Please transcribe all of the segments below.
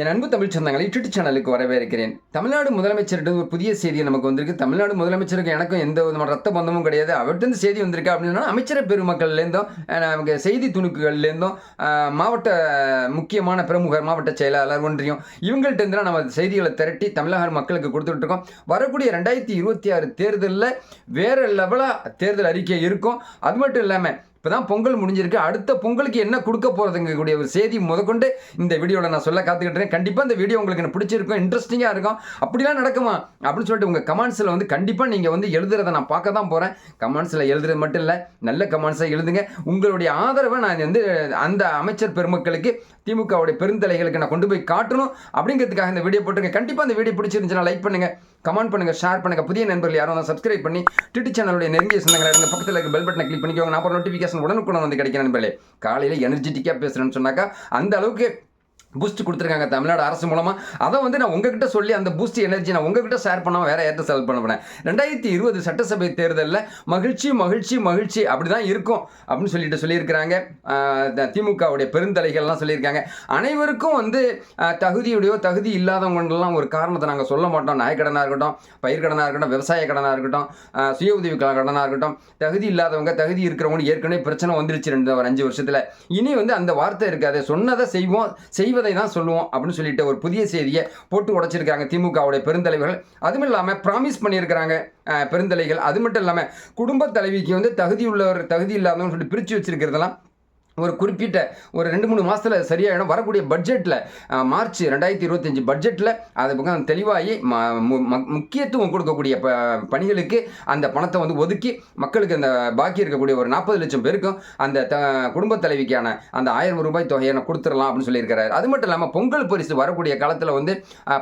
என் அன்பு தமிழ் சொந்தங்களை யூடியூப் சேனலுக்கு வரவேற்கிறேன். தமிழ்நாடு முதலமைச்சர்கிட்ட ஒரு புதிய செய்தி நமக்கு வந்திருக்கு. தமிழ்நாடு முதலமைச்சருக்கு எனக்கும் எந்த விதமான ரத்த பந்தமும் கிடையாது. அவர்கிட்ட செய்தி வந்திருக்கு அப்படின்னா அமைச்சர பெருமக்கள்லேருந்தும் நமக்கு செய்தி துணுக்குகள்லேருந்தும் மாவட்ட முக்கியமான பிரமுகர் மாவட்ட செயலாளர் ஒன்றியம் இவங்கள்ட்ட இருந்து நம்ம செய்திகளை திரட்டி தமிழக மக்களுக்கு கொடுத்துட்ருக்கோம். வரக்கூடிய ரெண்டாயிரத்தி இருபத்தி ஆறு தேர்தலில் வேறு லெவலாக தேர்தல் அறிக்கை இருக்கும். அது மட்டும் இல்லாமல் இப்போ தான் பொங்கல் முடிஞ்சிருக்கு. அடுத்த பொங்கலுக்கு என்ன கொடுக்க போகிறதுங்க கூடிய ஒரு செய்தி முதற்கொண்டு இந்த வீடியோவில் நான் சொல்ல காத்துக்கிட்டேன் கண்டிப்பாக இந்த வீடியோ உங்களுக்கு எனக்கு பிடிச்சிருக்கும் இன்ட்ரெஸ்டிங்காக இருக்கும். அப்படிலாம் நடக்குமா? அப்படின்னு சொல்லிட்டு உங்கள் கமெண்ட்ஸில் வந்து கண்டிப்பாக நீங்கள் வந்து எழுதுறதை நான் பார்க்க தான் போகிறேன் கமெண்ட்ஸில் எழுதுறது மட்டும் இல்லை நல்ல கமெண்ட்ஸை எழுதுங்க. உங்களுடைய ஆதரவை நான் வந்து அந்த அமைச்சர் பெருமக்களுக்கு திமுகவுடைய பெருந்தலைகளுக்கு நான் கொண்டு போய் காட்டணும் அப்படிங்கிறதுக்காக இந்த வீடியோ போட்டுருங்க கண்டிப்பாக இந்த வீடியோ பிடிச்சிருந்துச்சுன்னா லைக் பண்ணுங்கள் கமெண்ட் பண்ணுங்கள் ஷேர் பண்ணுங்கள் புதிய நண்பர்கள் யாரும் சப்ஸ்கிரைப் பண்ணி ட்விட்டர் சேனலுடைய நெருங்கிய சொந்தங்களை பக்கத்தில் இருக்க பெல் பட்டனை கிளிக் பண்ணிக்கோங்க. நான் அப்புறம் நோட்டிஃபிகேஷன் உடனுக்குடன் வந்து கிடைக்கிற நண்பர்களே காலையில் எனர்ஜெட்டிக்காக பேசுகிறேன்னு சொன்னாக்கா அந்த அளவுக்கு பூஸ்ட் கொடுத்துருக்காங்க தமிழ்நாடு அரசு மூலமாக அதை வந்து நான் உங்ககிட்ட சொல்லி அந்த பூஸ்ட் எனர்ஜி நான் உங்ககிட்ட ஷேர் பண்ணாமல் வேற ஏற்ற செல் பண்ண போனேன் ரெண்டாயிரத்தி இருபது சட்டசபை தேர்தலில் மகிழ்ச்சி மகிழ்ச்சி மகிழ்ச்சி அப்படி தான் இருக்கும் அப்படின்னு சொல்லிட்டு சொல்லியிருக்கிறாங்க. த- திமுகவுடைய பெருந்தலைகள்லாம் சொல்லியிருக்காங்க. அனைவருக்கும் வந்து தகுதியுடையோ தகுதி இல்லாதவங்கலாம் ஒரு காரணத்தை நாங்கள் சொல்ல மாட்டோம். நாய்க்கடனாக இருக்கட்டும் பயிர்க்கடனாக இருக்கட்டும் விவசாய கடனாக இருக்கட்டும் சுய உதவி கடனாக இருக்கட்டும். தகுதி இல்லாதவங்க தகுதி இருக்கிறவங்க ஏற்கனவே பிரச்சனை வந்துருச்சு ரெண்டு அஞ்சு வருஷத்தில். இனி வந்து அந்த வார்த்தை இருக்காது. சொன்னதை செய்வோம் செய்வதை தான் சொல்லுவோம் அப்படின்னு சொல்லிட்டு ஒரு புதிய செய்தியை போட்டு உடைச்சிருக்காங்க திமுகவுடைய பெருந்தலைவர்கள். அதுவும் இல்லாமல் ப்ராமிஸ் பண்ணியிருக்கிறாங்க பெருந்தலைகள். அது மட்டும் இல்லாமல் குடும்ப தலைவிக்கு வந்து தகுதி உள்ளவர் தகுதி இல்லாதவங்க சொல்லிட்டு பிரித்து வச்சிருக்கிறதெல்லாம் ஒரு குறிப்பிட்ட ஒரு ரெண்டு மூணு மாதத்தில் சரியாயிடும். வரக்கூடிய பட்ஜெட்டில் மார்ச் ரெண்டாயிரத்தி இருபத்தஞ்சி பட்ஜெட்டில் அது பக்கம் தெளிவாகி ம- முக்கியத்துவம் கொடுக்கக்கூடிய ப பணிகளுக்கு அந்த பணத்தை வந்து ஒதுக்கி மக்களுக்கு அந்த பாக்கி இருக்கக்கூடிய ஒரு நாற்பது லட்சம் பேருக்கும் அந்த த குடும்ப தலைவிக்கான அந்த ஆயிரம் ரூபாய் தொகையை நான் கொடுத்துடலாம் அப்படின்னு சொல்லியிருக்கிறார். அது மட்டும் இல்லாமல் பொங்கல் பரிசு வரக்கூடிய காலத்தில் வந்து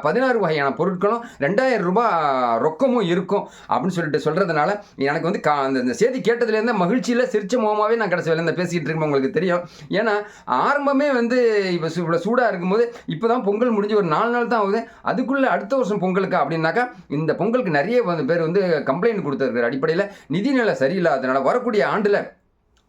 பதினாறு வகையான பொருட்களும் ரெண்டாயிரம் ரூபாய் ரொக்கமும் இருக்கும் அப்படின்னு சொல்லிட்டு சொல்கிறதுனால எனக்கு வந்து கா அந்த செய்தி கேட்டதுலேருந்து மகிழ்ச்சியில் சிரிச்ச முகமாகவே நான் கடைசி வேலை பேசிக்கிட்டு இருக்கேன் உங்களுக்கு தெரியும். தெரியும். ஏன்னா ஆரம்பமே வந்து இப்போ இவ்வளோ சூடாக இருக்கும்போது இப்போ தான் பொங்கல் முடிஞ்சு ஒரு நாலு நாள் தான் ஆகுது. அதுக்குள்ளே அடுத்த வருஷம் பொங்கலுக்கு அப்படின்னாக்கா இந்த பொங்கலுக்கு நிறைய வந்து பேர் வந்து கம்ப்ளைண்ட் கொடுத்துருக்குற அடிப்படையில் நிதிநிலை சரியில்லாதனால வரக்கூடிய ஆண்டில்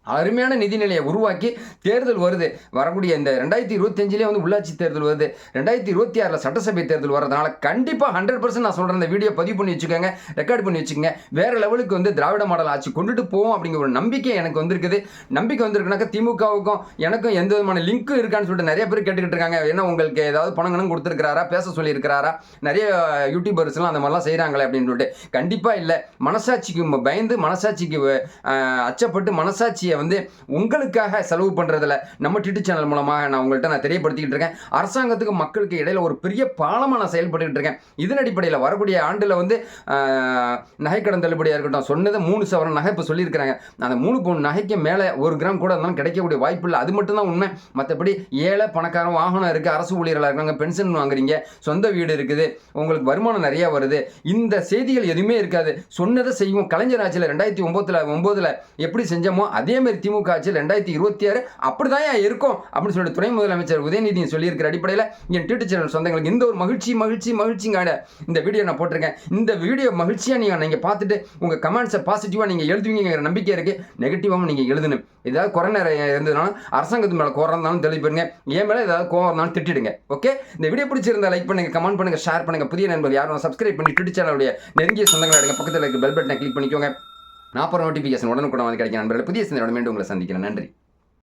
அருமையான நிதிநிலையை உருவாக்கி தேர்தல் வருது. வரக்கூடிய இந்த ரெண்டாயிரத்தி இருபத்தஞ்சிலே வந்து உள்ளாட்சி தேர்தல் வருது. ரெண்டாயிரத்தி இருபத்தி ஆறில் சட்டசபை தேர்தல் வரதுனால கண்டிப்பாக ஹண்ட்ரட் பர்சன்ட் நான் சொல்கிறேன் இந்த வீடியோ பதிவு பண்ணி வச்சுக்கோங்க ரெக்கார்ட் பண்ணி வச்சுக்கோங்க. வேறு லெவலுக்கு வந்து திராவிட மாடல் ஆட்சி கொண்டுட்டு போவோம் அப்படிங்கிற ஒரு நம்பிக்கை எனக்கு வந்திருக்குது. நம்பிக்கை வந்திருக்குனாக்கா திமுகவுக்கும் எனக்கும் எந்த விதமான லிங்க்கும் இருக்கான்னு சொல்லிட்டு நிறைய பேர் கேட்டுக்கிட்டு இருக்காங்க. என்ன உங்களுக்கு ஏதாவது பணங்களும் கொடுத்துருக்கிறாரா? பேச சொல்லியிருக்கிறாரா? நிறைய யூடியூபர்ஸ்லாம் அந்த மாதிரிலாம் செய்கிறாங்களே அப்படின்னு சொல்லிட்டு. கண்டிப்பாக இல்லை. மனசாட்சிக்கு பயந்து மனசாட்சிக்கு அச்சப்பட்டு மனசாட்சியை வந்து உங்களுக்காக செலவு பண்ணுறதுல நம்ம டிட்டு சேனல் மூலமாக நான் உங்கள்கிட்ட நான் தெரியப்படுத்திக்கிட்டு இருக்கேன். அரசாங்கத்துக்கு மக்களுக்கு இடையில் ஒரு பெரிய பாலமாக நான் செயல்பட்டுக்கிட்டு இருக்கேன். இதன் அடிப்படையில் வரக்கூடிய ஆண்டில் வந்து நகைக்கடன் தள்ளுபடியாக இருக்கட்டும் சொன்னது மூணு சவரன் நகை இப்போ சொல்லியிருக்கிறாங்க. அந்த மூணு பவுன் நகைக்கு மேலே ஒரு கிராம் கூட இருந்தாலும் கிடைக்கக்கூடிய வாய்ப்பு இல்லை. அது மட்டும்தான் உண்மை. மற்றபடி ஏழை பணக்காரன் வாகனம் இருக்குது அரசு ஊழியர்களாக இருக்காங்க பென்ஷன் வாங்குறீங்க சொந்த வீடு இருக்குது உங்களுக்கு வருமானம் நிறையா வருது. இந்த செய்திகள் எதுவுமே இருக்காது. சொன்னதை செய்வோம். கலைஞர் ஆட்சியில் ரெண்டாயிரத்தி ஒம்போதில் ஒம்போதில் எப்படி செஞ்சோமோ அதே மாதிரி திமுக ஆட்சியில் ரெண்டாயிரத்தி இருபத்தி ஆறு அப்படி தான் இருக்கும் அப்படின்னு சொல்லிட்டு துணை முதலமைச்சர் உதயநிதி சொல்லியிருக்கிற அடிப்படையில் என் ட்விட்டர் சேனல் சொந்தங்களுக்கு இந்த ஒரு மகிழ்ச்சி மகிழ்ச்சி மகிழ்ச்சிங்கான இந்த வீடியோ நான் போட்டிருக்கேன். இந்த வீடியோ மகிழ்ச்சியாக நீங்கள் நீங்கள் பார்த்துட்டு உங்கள் கமெண்ட்ஸை பாசிட்டிவாக நீங்கள் எழுதுவீங்கிற நம்பிக்கை இருக்குது நெகட்டிவாகவும் நீங்கள் எழுதணும். ஏதாவது கொரோனா இருந்ததுனாலும் அரசாங்கத்து மேலே கோரம் இருந்தாலும் தெளிப்பிடுங்க என் மேலே ஏதாவது கோவம் இருந்தாலும் திட்டிடுங்க. ஓகே இந்த வீடியோ பிடிச்சிருந்தா லைக் பண்ணுங்க கமெண்ட் பண்ணுங்க ஷேர் பண்ணுங்க. புதிய நண்பர் யாரும் சப்ஸ்கிரைப் பண்ணி ட்விட்டர் சேனலுடைய நெருங்கிய சொந்தங்களை எடுங்க பக்கத்தில் இருக்க பெல் பட்டனை கிளிக் பண்ணிக்கோங்க. நான் அப்புறம் நோட்டிஃபிகேஷன் உடனுக்குடன் வந்து கிடைக்கும். நண்பர்கள் புதிய சிந்தனையோட மீண்டும் உங்களை சந்திக்கிறேன். நன்றி.